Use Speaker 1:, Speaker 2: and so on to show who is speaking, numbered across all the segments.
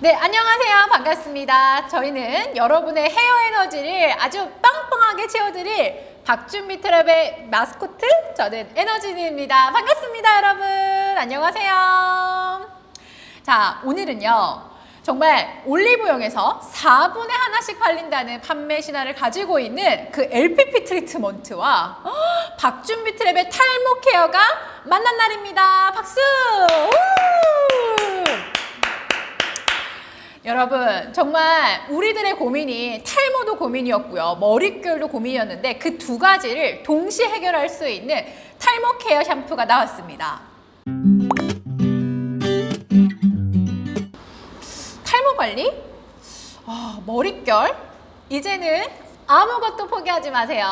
Speaker 1: 네, 안녕하세요. 반갑습니다. 저희는 여러분의 헤어 에너지를 아주 빵빵하게 채워드릴 박준미 트랩의 마스코트, 저는 에너지입니다. 반갑습니다, 여러분. 안녕하세요. 자, 오늘은요. 정말 올리브영에서 4분에 하나씩 팔린다는 판매 신화를 가지고 있는 그 LPP 트리트먼트와 어, 박준비 트랩의 탈모 케어가 만난 날입니다. 박수! 우! 여러분 정말 우리들의 고민이 탈모도 고민이었고요 머릿결도 고민이었는데 그 두 가지를 동시에 해결할 수 있는 탈모 케어 샴푸가 나왔습니다 탈모 관리? 아, 머릿결? 이제는 아무것도 포기하지 마세요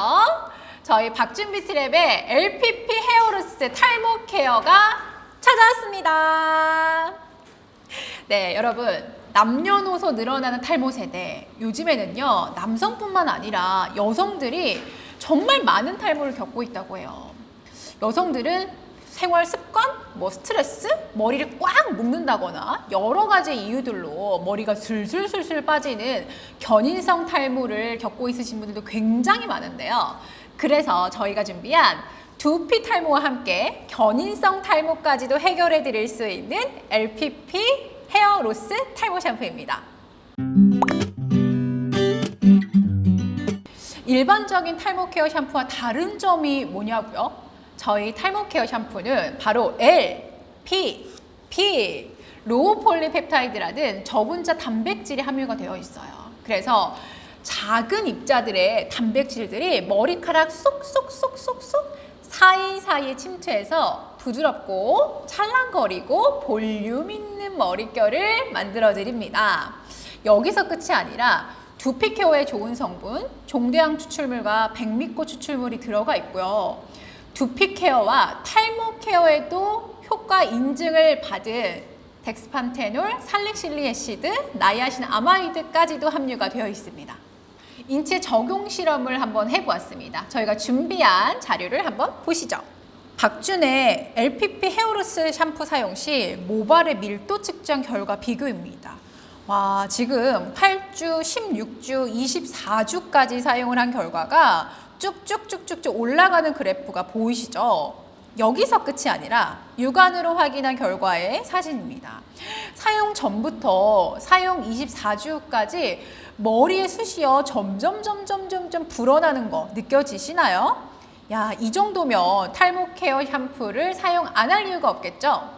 Speaker 1: 저희 박준비 트랩의 LPP 헤어로스 탈모 케어가 찾아왔습니다 네, 여러분. 남녀노소 늘어나는 탈모 세대. 요즘에는요, 남성뿐만 아니라 여성들이 정말 많은 탈모를 겪고 있다고 해요. 여성들은 생활 습관, 뭐 스트레스, 머리를 꽉 묶는다거나 여러 가지 이유들로 머리가 슬슬슬슬 빠지는 견인성 탈모를 겪고 있으신 분들도 굉장히 많은데요. 그래서 저희가 준비한 두피 탈모와 함께 견인성 탈모까지도 해결해 드릴 수 있는 LPP 헤어 로스 탈모 샴푸입니다. 일반적인 탈모 케어 샴푸와 다른 점이 뭐냐고요? 저희 탈모 케어 샴푸는 바로 L, P, P, 로우 폴리펩타이드라는 저분자 단백질이 함유가 되어 있어요. 그래서 작은 입자들의 단백질들이 머리카락 쏙쏙쏙쏙쏙 사이사이에 침투해서 부드럽고 찰랑거리고 볼륨 있는 머릿결을 만들어 드립니다. 여기서 끝이 아니라 두피 케어에 좋은 성분, 종대항 추출물과 백미꽃 추출물이 들어가 있고요. 두피 케어와 탈모 케어에도 효과 인증을 받은 덱스판테놀, 살릭실리 애시드, 나이아신 아마이드까지도 함유가 되어 있습니다. 인체 적용 실험을 한번 해보았습니다. 저희가 준비한 자료를 한번 보시죠. 박준의 LPP 헤어로스 샴푸 사용 시 모발의 밀도 측정 결과 비교입니다. 와, 지금 8주, 16주, 24주까지 사용을 한 결과가 쭉쭉쭉쭉쭉 올라가는 그래프가 보이시죠? 여기서 끝이 아니라 육안으로 확인한 결과의 사진입니다. 사용 전부터 사용 24주까지 머리에 숱이요 점점 점점 점점 불어나는 거 느껴지시나요? 야, 이 정도면 탈모 케어 샴푸를 사용 안 할 이유가 없겠죠?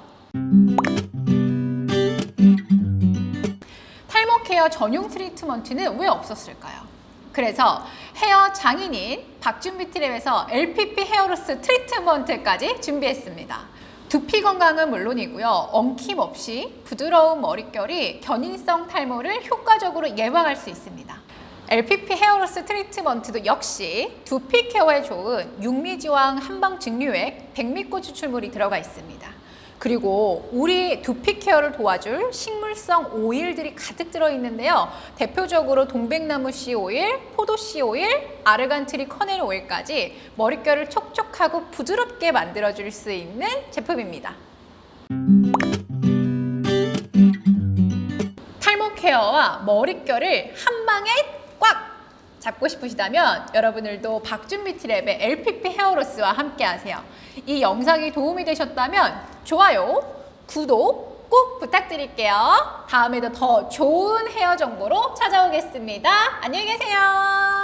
Speaker 1: 탈모 케어 전용 트리트먼트는 왜 없었을까요? 그래서 헤어 장인인 박준비 트랩에서 LPP 헤어로스 트리트먼트까지 준비했습니다. 두피 건강은 물론이고요. 엉킴 없이 부드러운 머릿결이 견인성 탈모를 효과적으로 예방할 수 있습니다. LPP 헤어로스 트리트먼트도 역시 두피 케어에 좋은 육미지왕 한방 증류액, 백미꽃 추출물이 들어가 있습니다. 그리고 우리 두피 케어를 도와줄 식물성 오일들이 가득 들어 있는데요. 대표적으로 동백나무 씨 오일, 포도 씨 오일, 아르간트리 커넬 오일까지 머릿결을 촉촉하고 부드럽게 만들어 줄 수 있는 제품입니다. 탈모 케어와 머릿결을 한 방에 꽉 잡고 싶으시다면 여러분들도 박준비 트랩의 LPP 헤어로스와 함께 하세요. 이 영상이 도움이 되셨다면 좋아요, 구독 꼭 부탁드릴게요. 다음에도 더 좋은 헤어 정보로 찾아오겠습니다. 안녕히 계세요.